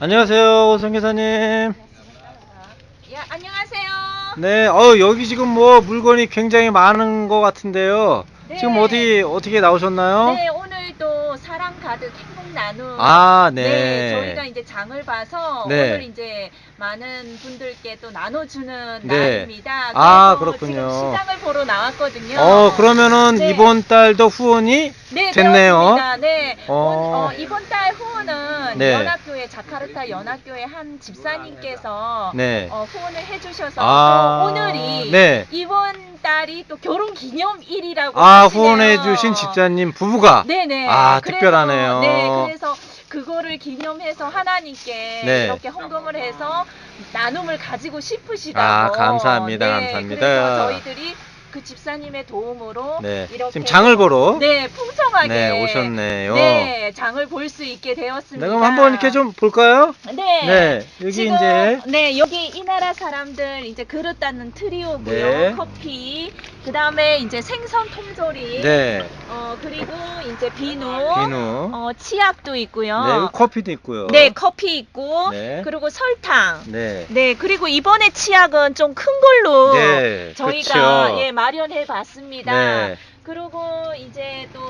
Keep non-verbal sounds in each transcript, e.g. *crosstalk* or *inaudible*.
안녕하세요, 오성 기사님. 예, 안녕하세요. 네, 어 여기 지금 뭐 물건이 굉장히 많은 것 같은데요. 네. 지금 어디 어떻게 나오셨나요? 네, 오늘도 사랑 가득 행복 나눔. 아, 네. 저희가 이제 장을 봐서 네. 오늘 이제 많은 분들께 또 나눠주는 네. 날입니다. 아, 그래서 그렇군요. 지금 시장을 보러 나왔거든요. 어 그러면은 네. 이번 달도 후원이 네, 됐네요. 되었습니다. 네. 어. 어, 어, 이번 달 후원은 네. 연합교회 자카르타 연합교회 한 집사님께서 네. 어, 후원을 해주셔서 아, 또 오늘이 네. 이번 달이 또 결혼 기념일이라고 아 하시네요. 후원해주신 집사님 부부가 네네. 아, 그래서, 특별하네요. 네, 그래서 그거를 기념해서 하나님께 네. 이렇게 헌금을 해서 나눔을 가지고 싶으시다고. 아, 감사합니다, 네, 감사합니다. 그래서 저희들이 그 집사님의 도움으로 네. 이렇게 지금 장을 보러 네 풍성하게 네, 오셨네요. 네 장을 볼 수 있게 되었습니다. 네, 그럼 한번 이렇게 좀 볼까요? 네. 네, 여기 지금, 이제 네 여기 이 나라 사람들 이제 그릇 닦는 트리오고요. 네. 커피 그 다음에 이제 생선 통조림. 네 어 그리고 이제 비누. 비누, 어 치약도 있고요. 네 커피도 있고요. 네, 커피 있고 네. 그리고 설탕. 네. 네 그리고 이번에 치약은 좀 큰 걸로 네, 저희가 그쵸. 예 마련해 봤습니다. 네. 그리고 이제 또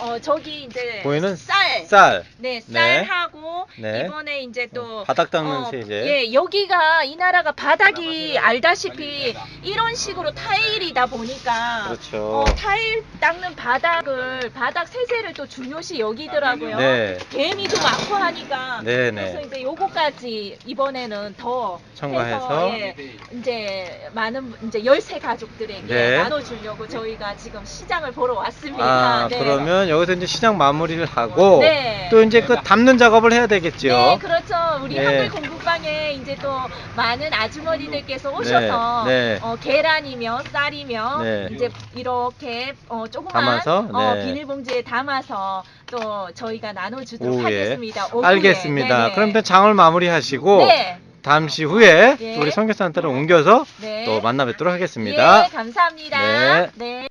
어, 저기 이제 보이는 쌀. 쌀, 네, 네. 쌀하고 네. 이번에 이제 또 바닥 닦는 어, 세제. 예, 여기가 이 나라가 바닥이 알다시피 이런 식으로 타일이다 보니까 그렇죠. 어, 타일 닦는 바닥을 바닥 세제를 또 중요시 여기더라고요. 네. 개미도 많고 하니까 네, 그래서 네. 이제 요거까지 이번에는 더 첨가해서. 해서, 예, 이제 많은 분- 이제 열세 가족들에게 네. 나눠주려고 저희가 지금 시장 을 보러 왔습니다. 아, 네. 그러면 여기서 이제 시장 마무리를 하고 네. 또 이제 그 담는 작업을 해야 되겠죠. 네, 그렇죠. 우리 네. 한글 공부방에 이제 또 많은 아주머니들께서 오셔서 네, 네. 어, 계란이며 쌀이며 네. 이제 이렇게 어, 조그만 담아서? 어, 네. 비닐봉지에 담아서 또 저희가 나눠주도록 오후에. 하겠습니다. 오후에. 알겠습니다. 네네. 그럼 일단 장을 마무리하시고 네. 잠시 후에 예. 우리 선교사한테를 옮겨서 네. 또 만나 뵙도록 하겠습니다. 예, 감사합니다. 네. 네.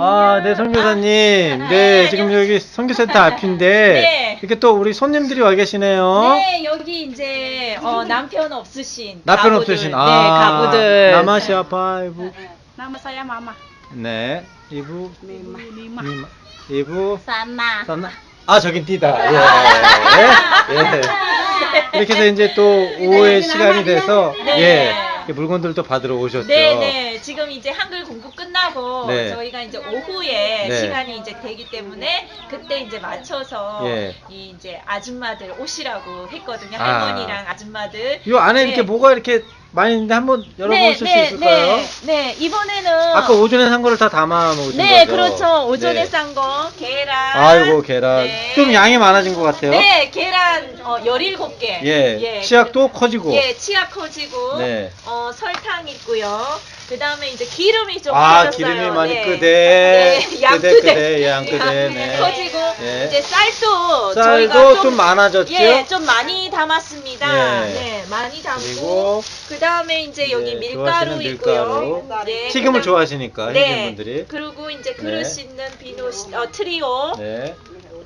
아, 네, 선교사님. 아, 네, 네, 지금. 여기 선교센터 앞인데 네. 이렇게 또 우리 손님들이 와 계시네요. 네, 여기 이제 어, 남편 없으신 남편 가구들, 없으신 네, 아, 가구들. 남아시아 파 이부. Nama saya Mama. 네, 이부. Mima. Mima. 음, 이부. 산나. 썸나? 아, 저긴 띠다. 예. *laughs* 예. 이렇게 해서 이제 또 오후에 시간이 돼서 네. 예. 물건들도 받으러 오셨죠. 네, 네. 지금 이제 한글 공부 끝나고 네. 저희가 이제 오후에 네. 시간이 이제 되기 때문에 그때 이제 맞춰서 예. 이 이제 아줌마들 오시라고 했거든요. 아. 할머니랑 아줌마들. 이 안에 네. 이렇게 뭐가 이렇게 많이 있는데 한번 열어보실 수 있을까요? 네, 네. 이번에는 아까 오전에 산 거를 다 담아 놓으신 네, 거죠? 그렇죠. 오전에 네. 싼 거 계란. 아이고 계란 네. 좀 양이 많아진 것 같아요. 네, 계란 어, 17개. 예, 치약도 커지고. 예, 치약 커지고. 네. 어, 설탕 있고요. 그 다음에 이제 기름이 좀 아. 기름이 많이 네. 끄대. 네, 양끄대. 끄대, 양 끄대. 네. 커지고 예. 이제 쌀도 쌀도 저희가 좀, 많아졌죠? 예, 좀 많이 담았습니다. 예. 네, 많이 담고 그리고 그 다음에 이제 여기 네, 밀가루 좋아하시는 있고요. 밀가루. 네. 튀김을 그다음- 좋아하시니까 네. hindu분들이. 그리고 이제 그릇 네. 씻는 비누 시- 어, 트리오 네.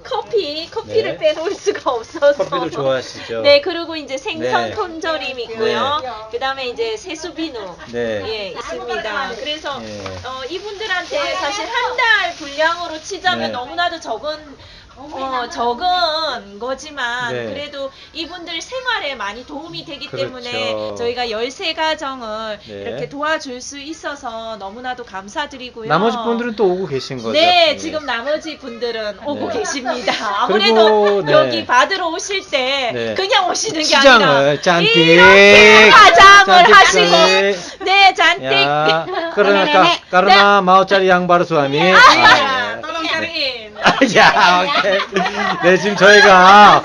커피 커피를 네. 빼놓을 수가 없어서 커피도 좋아하시죠? 네 그리고 이제 생선 네. 통조림 있고요. 그 다음에 이제 세수 비누 네. 예 있습니다. 그래서 예. 어, 이분들한테 사실 한 달 분량으로 치자면 네. 너무나도 적은 어, 적은 거지만 네. 그래도 이분들 생활에 많이 도움이 되기 그렇죠. 때문에 저희가 열세 가정을 네. 이렇게 도와줄 수 있어서 너무나도 감사드리고요. 나머지 분들은 또 오고 계신 거죠? 네, 예. 지금 나머지 분들은 오고 네. 계십니다. 그리고, 아무래도 네. 여기 받으러 오실 때 네. 그냥 오시는 게 시장을 아니라 잔뜩 이렇게 화장을 잔뜩 하시고 잔뜩. 네, 잔뜩 야, 그러니까 까르나 마오짜리 양바르 수아미. 아, 아, 네. tolong cariin. *laughs* 야, 오케이. 네, 지금 저희가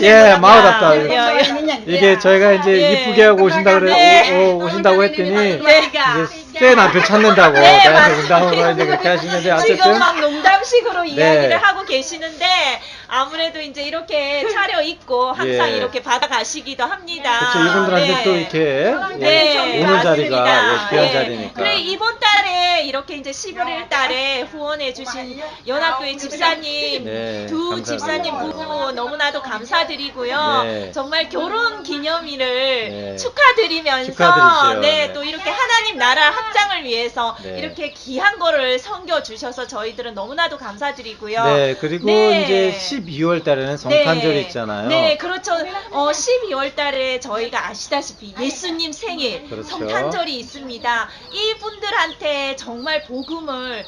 네, 예, 마오답다. 예, 예. 이게 저희가 이제 예. 이쁘게 하고 오신다 그래 네. 오, 오, 오신다고 했더니 네. 이제 새 남편 찾는다고 네, 맞습니다. 운동으로 이제 그렇게 하시는데 지금 어쨌든 막 농담식으로 이야기를 네. 하고 계시는데 아무래도 이제 이렇게 차려 입고 항상 예. 이렇게 받아가시기도 합니다. 그렇죠 이분들한테 네. 또 이렇게 예, 네, 오는 맞습니다. 자리가 예, 귀한 예. 자리니까 그래 이번 달에 이렇게 이제 11일 달에 후원해 주신 연합교회 집사님 네, 두 감사합니다. 집사님 부부 너무나도 감사드리고요. 네. 정말 결혼 기념일을 네. 축하드리면서 축하드리죠. 네, 네. 또 이렇게 하나님 나라 확장을 위해서 네. 이렇게 귀한 거를 섬겨 주셔서 저희들은 너무나도 감사드리고요. 네 그리고 네. 이제 12월 달에는 성탄절이 네. 있잖아요 네, 그렇죠. 어, 12월 달에 저희가 아시다시피 예수님 생일, 그렇죠. 성탄절이 있습니다. 이분들한테 정말 복음을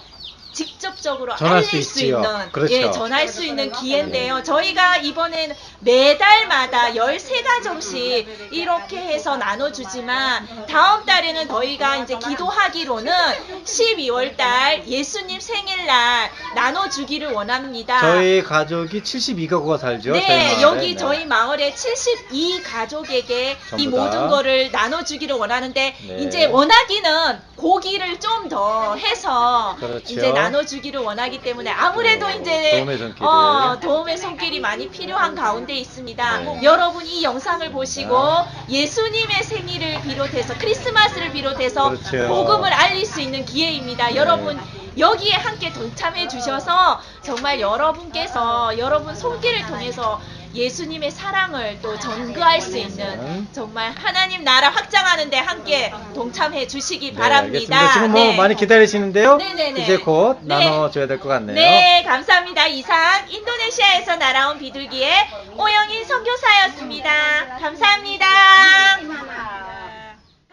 직접적으로 전할 알릴 수 수. 있는 그렇죠. 네. 예, 전할 수 있는 기회인데요. 저희가 이번엔 매달마다 13가정씩 이렇게 해서 나눠주지만 다음 달에는 저희가 이제 기도하기로는 12월 달 예수님 생일날 나눠주기를 원합니다. 저희 가족이 72가구가 살죠 저희 네, 마을에. 여기 네. 저희 마을 에72 가족에게 이 전부 다. 모든 거를 나눠주기를 원하는데 네. 이제 원하기는 고기를 좀 더 해서 그렇죠. 이제 나눠주기를 원하기 때문에 아무래도 네, 이제 도움의 손길을. 어, 도움의 손길이 많이 필요한 가운데 있습니다. 네. 여러분 이 영상을 보시고 예수님의 생일을 비롯해서 크리스마스를 비롯해서 그렇죠. 복음을 알릴 수 있는 기회입니다. 네. 여러분 여기에 함께 동참해 주셔서 정말 여러분께서 여러분 손길을 통해서 예수님의 사랑을 또 전그할 수 있는 정말 하나님 나라 확장하는데 함께 동참해 주시기 네, 바랍니다. 알겠습니다. 지금 뭐 네. 많이 기다리시는데요 네네네. 이제 곧 네. 나눠줘야 될 것 같네요 네, 감사합니다. 이상 인도네시아에서 날아온 비둘기의 오영인 선교사였습니다. 감사합니다.